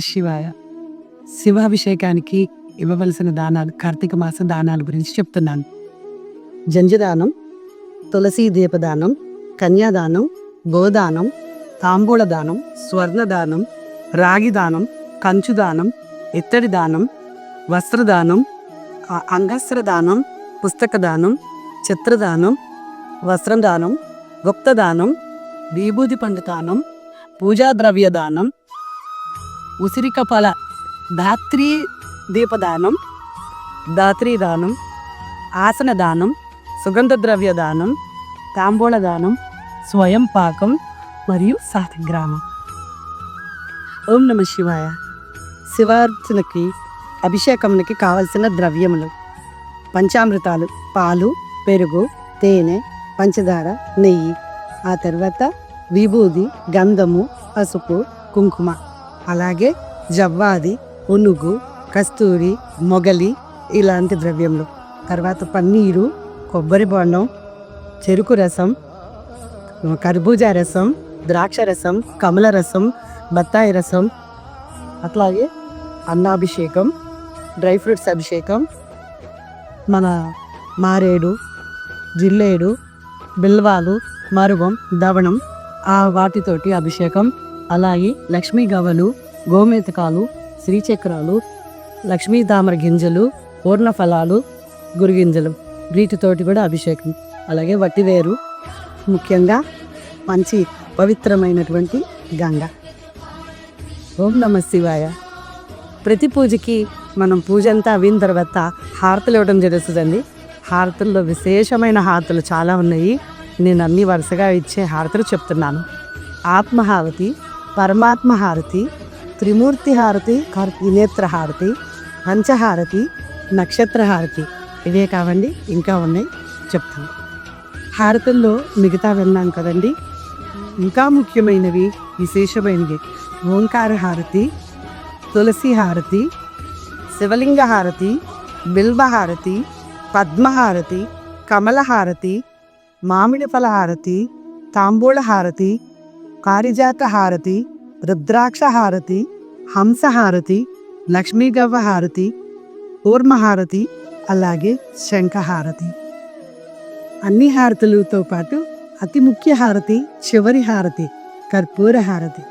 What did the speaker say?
శివాయ. శివాభిషేకానికి ఇవ్వవలసిన దానాలు కార్తీక మాస దానాల గురించి చెప్తున్నాను. జంజదానం తులసీ దీపదానం కన్యాదానం గోదానం తాంబూల దానం స్వర్ణదానం రాగిదానం కంచుదానం ఇత్తడి దానం వస్త్రదానం అంగస్త్రదానం పుస్తకదానం చిత్రదానం వస్త్రం దానం గుప్తదానం విభూతి పండు దానం పూజా ద్రవ్య దానం ఉసిరిక ఫల ధాత్రి దీపదానం దాత్రి దానం ఆసన దానం సుగంధ ద్రవ్య దానం తాంబూల దానం స్వయం పాకం మరియు సాతిగ్రామం. ఓం నమ శివాయ. శివార్చనకి అభిషేకమునికి కావలసిన ద్రవ్యములు. పంచామృతాలు పాలు పెరుగు తేనె పంచదార నెయ్యి. ఆ తర్వాత విభూది గంధము పసుపు కుంకుమ. అలాగే జవ్వాది ఉనుగు కస్తూరి మొగలి ఇలాంటి ద్రవ్యములు. తర్వాత పన్నీరు కొబ్బరి బొండం చెరుకు రసం కర్బూజా రసం ద్రాక్ష రసం కమల రసం బత్తాయి రసం అట్లాగే అన్నాభిషేకం డ్రై ఫ్రూట్స్ అభిషేకం మన మారేడు జిల్లేడు బిల్వాలు మరుగం దవణం ఆ వాటితోటి అభిషేకం అలాగే లక్ష్మీ గవలు గోమేతకాలు శ్రీచక్రాలు లక్ష్మీ తామర గింజలు పూర్ణ ఫలాలు గురిగింజలు. వీటితోటి కూడా అభిషేకం. అలాగే వట్టివేరు ముఖ్యంగా మంచి పవిత్రమైనటువంటి గంగ. ఓం నమ శివాయ. ప్రతి పూజకి మనం పూజ అంతా అయిన తర్వాత హారతులు ఇవ్వడం జరుగుతుందండి. హారతుల్లో విశేషమైన హారతులు చాలా ఉన్నాయి. నేను అన్ని వరుసగా ఇచ్చే హారతులు చెప్తున్నాను. ఆత్మహారతి పరమాత్మ హారతి త్రిమూర్తి హారతి వినేత్ర హారతి పంచహారతి నక్షత్ర హారతి ఇవే కావండి ఇంకా ఉన్నాయి చెప్తాను. హారతుల్లో మిగతా విన్నాం కదండి. ఇంకా ముఖ్యమైనవి విశేషమైనవి. ఓంకార హారతి తులసి హారతి శివలింగ హారతి బిల్వ హారతి పద్మహారతి కమలహారతి మామిడి ఫల హారతి తాంబూల హారతి పారిజాత హారతి రుద్రాక్ష హారతి హంసహారతి లక్ష్మీగవ్వ హారతి కూర్మహారతి అలాగే శంఖహారతి. అన్ని హారతులతో పాటు అతి ముఖ్య హారతి చివరి హారతి కర్పూర హారతి